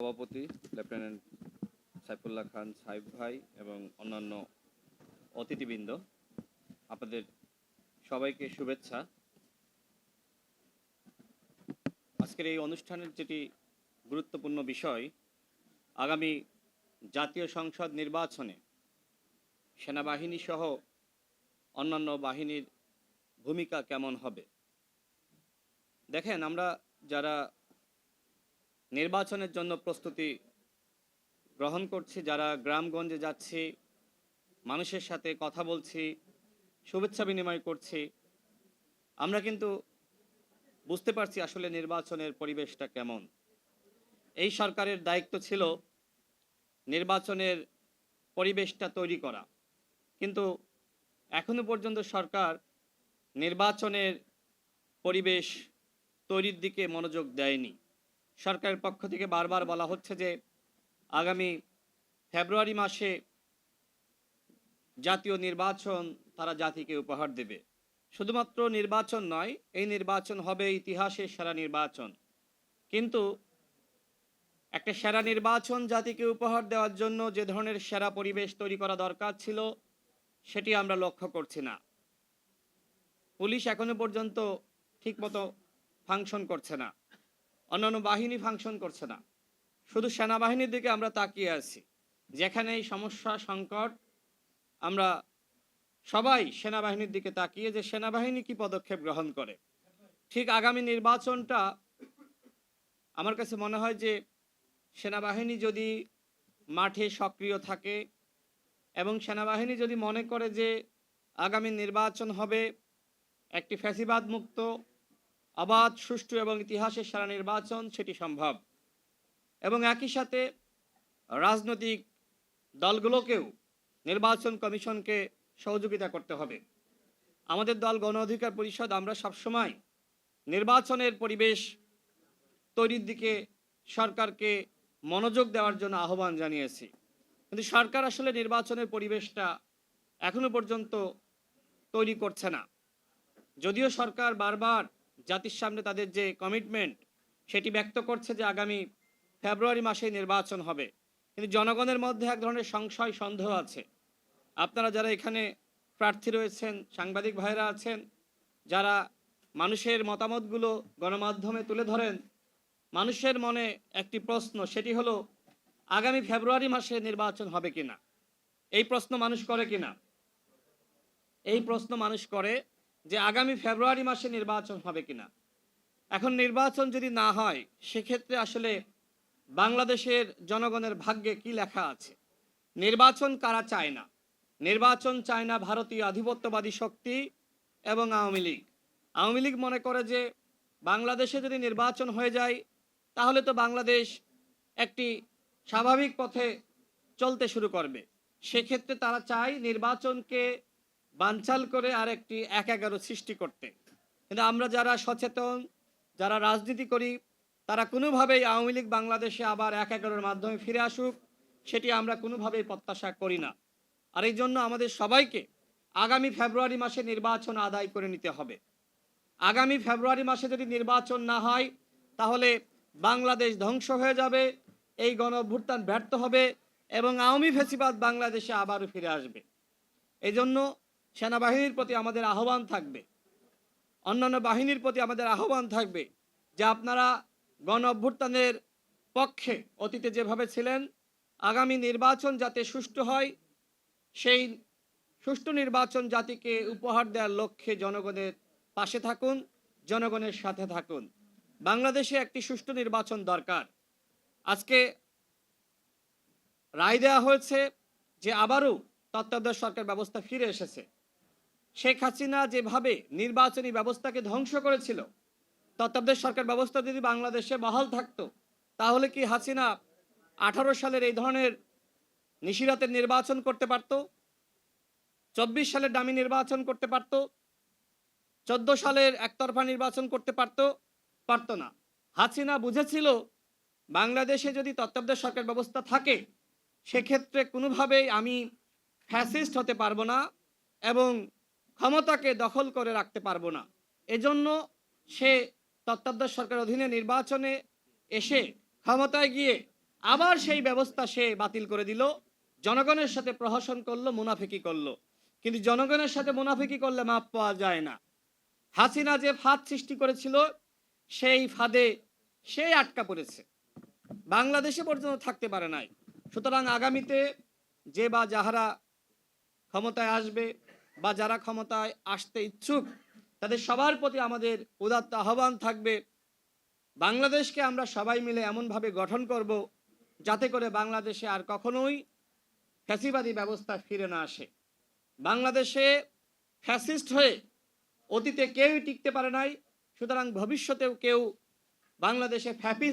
সভাপতি লেফটেন্যান্ট সাইফুল্লাহ খান সাইফ ভাই এবং অন্যান্য অতিথিবৃন্দ, আপনাদের সবাইকে শুভেচ্ছা। আজকের এই অনুষ্ঠানের যেটি গুরুত্বপূর্ণ বিষয়, আগামী জাতীয় সংসদ নির্বাচনে সেনাবাহিনী সহ অন্যান্য বাহিনীর ভূমিকা কেমন হবে? দেখেন, আমরা যারা নির্বাচনের জন্য প্রস্তুতি গ্রহণ করছি, যারা গ্রামগঞ্জে যাচ্ছি, মানুষের সাথে কথা বলছি, শুভেচ্ছা বিনিময় করছি। আমরা কিন্তু বুঝতে পারছি আসলে নির্বাচনের পরিবেশটা কেমন। এই সরকারের দায়িত্ব ছিল নির্বাচনের পরিবেশটা তৈরি করা। কিন্তু এখনও পর্যন্ত সরকার নির্বাচনের পরিবেশ তৈরির দিকে মনোযোগ দেয়নি। সরকারের পক্ষ থেকে বারবার বলা হচ্ছে যে আগামী ফেব্রুয়ারি মাসে জাতীয় নির্বাচন তারা জাতিকে উপহার দেবে। শুধুমাত্র নির্বাচন নয়, এই নির্বাচন হবে ইতিহাসের সেরা নির্বাচন। কিন্তু একটা সেরা নির্বাচন জাতিকে উপহার দেওয়ার জন্য যে ধরনের সেরা পরিবেশ তৈরি করা দরকার ছিল, সেটি আমরা লক্ষ্য করছি না। পুলিশ এখনও পর্যন্ত ঠিকমতো ফাংশন করছে না। অন্যান্য বাহিনী ফাংশন করছে না। শুধু সেনাবাহিনীর দিকে আমরা তাকিয়ে আছি। যেখানে এই সমস্যা, সংকট, আমরা সবাই সেনাবাহিনীর দিকে তাকিয়ে যে সেনাবাহিনী কি পদক্ষেপ গ্রহণ করে। ঠিক আগামী নির্বাচনটা আমার কাছে মনে হয় যে সেনাবাহিনী যদি মাঠে সক্রিয় থাকে এবং সেনাবাহিনী যদি মনে করে যে আগামী নির্বাচন হবে একটি ফ্যাসিবাদ মুক্ত অবাধ সুষ্ঠু এবং ইতিহাসের সারা নির্বাচন সেটি সম্ভব। এবং একই সাথে রাজনৈতিক দলগুলোকেও নির্বাচন কমিশনকে সহযোগিতা করতে হবে। আমাদের দল গণ অধিকার পরিষদ, আমরা সবসময় নির্বাচনের পরিবেশ তৈরির দিকে সরকারকে মনোযোগ দেওয়ার জন্য আহ্বান জানিয়েছি। কিন্তু সরকার আসলে নির্বাচনের পরিবেশটা এখনও পর্যন্ত তৈরি করছে না। যদিও সরকার বারবার জাতির সামনে তাদের যে কমিটমেন্ট সেটি ব্যক্ত করছে যে আগামী ফেব্রুয়ারি মাসে নির্বাচন হবে। কিন্তু জনগণের মধ্যে এক ধরনের সংশয়, সন্দেহ আছে। আপনারা যারা এখানে প্রার্থী রয়েছেন, সাংবাদিক ভাইরা আছেন, যারা মানুষের মতামতগুলো গণমাধ্যমে তুলে ধরেন, মানুষের মনে একটি প্রশ্ন, সেটি হলো, আগামী ফেব্রুয়ারি মাসে নির্বাচন হবে কিনা? এই প্রশ্ন মানুষ করে কিনা? এই প্রশ্ন মানুষ করে যে আগামী ফেব্রুয়ারি মাসে নির্বাচন হবে কিনা। এখন নির্বাচন যদি না হয়, সেক্ষেত্রে আসলে বাংলাদেশের জনগণের ভাগ্যে কি লেখা আছে? নির্বাচন কারা চায় না? নির্বাচন চায় না ভারতীয় আধিপত্যবাদী শক্তি এবং আওয়ামী লীগ। আওয়ামী লীগ মনে করে যে বাংলাদেশে যদি নির্বাচন হয়ে যায়, তাহলে তো বাংলাদেশ একটি স্বাভাবিক পথে চলতে শুরু করবে। সেক্ষেত্রে তারা চায় নির্বাচনকে বানচাল করে আর একটি এক এগারো সৃষ্টি করতে। কিন্তু আমরা যারা সচেতন, যারা রাজনীতি করি, তারা কোনোভাবেই আওয়ামী লীগ বাংলাদেশে আবার এক এগারোর মাধ্যমে ফিরে আসুক, সেটি আমরা কোনোভাবেই প্রত্যাশা করি না। আর এই জন্য আমাদের সবাইকে আগামী ফেব্রুয়ারি মাসে নির্বাচন আদায় করে নিতে হবে। আগামী ফেব্রুয়ারি মাসে যদি নির্বাচন না হয়, তাহলে বাংলাদেশ ধ্বংস হয়ে যাবে, এই গণ অভ্যুত্থান ব্যর্থ হবে এবং আওয়ামী ফেসিবাদ বাংলাদেশে আবারও ফিরে আসবে। এই জন্য সেনাবাহিনীর প্রতি আমাদের আহ্বান থাকবে। অন্যান্য বাহিনীর প্রতি আমাদের আহ্বান থাকবে যে আপনারা গণ অভ্যুত্থানের পক্ষে অতীতে যেভাবে ছিলেন, আগামী নির্বাচন যাতে সুষ্ঠু হয়, সেই সুষ্ঠু নির্বাচন জাতিকে উপহার দেওয়ার লক্ষ্যে জনগণের পাশে থাকুন, জনগণের সাথে থাকুন। বাংলাদেশে একটি সুষ্ঠু নির্বাচন দরকার। আজকে রায় দেওয়া হয়েছে যে আবারও তত্ত্বাবধায়ক সরকার ব্যবস্থা ফিরে এসেছে। শেখ হাসিনা যেভাবে নির্বাচনী ব্যবস্থাকে ধ্বংস করেছিল, তত্ত্বাবধায়ক সরকার ব্যবস্থা যদি বাংলাদেশে বহাল থাকতো, তাহলে কি হাসিনা আঠারো সালের এই ধরনের নিশিরাতের নির্বাচন করতে পারত? চব্বিশ সালের দামি নির্বাচন করতে পারত? চোদ্দ সালের একতরফা নির্বাচন করতে পারত? পারত না। হাসিনা বুঝেছিল বাংলাদেশে যদি তত্ত্বাবধায়ক সরকার ব্যবস্থা থাকে, সেক্ষেত্রে কোনোভাবেই আমি ফ্যাসিস্ট হতে পারব না এবং ক্ষমতাকে দখল করে রাখতে পারব না। এজন্য সে তত্ত্বাবধায়ক সরকার অধীনে নির্বাচনে এসে ক্ষমতায় গিয়ে আবার সেই ব্যবস্থা সে বাতিল করে দিল। জনগণের সাথে প্রহসন করল, মুনাফিকি করল। কিন্তু জনগণের সাথে মুনাফিকি করলে মাপ পাওয়া যায় না। হাসিনা যে ফাঁদ সৃষ্টি করেছিল, সেই ফাঁদে সে আটকা পড়েছে। বাংলাদেশে পর্যন্ত থাকতে পারে নাই। সুতরাং আগামীতে যে বা যাহারা ক্ষমতায় আসবে বা যারা ক্ষমতায় আসতে ইচ্ছুক, তাদের সবার প্রতি আমাদের উদাত্ত আহ্বান থাকবে। বাংলাদেশকে আমরা সবাই মিলে এমনভাবে গঠন করব যাতে করে বাংলাদেশে আর কখনোই ফ্যাসিবাদী ব্যবস্থা ফিরে না আসে। বাংলাদেশে ফ্যাসিস্ট হয়ে অতীতে কেউই টিকতে পারে নাই, সুতরাং ভবিষ্যতেও কেউ বাংলাদেশে ফ্যাপি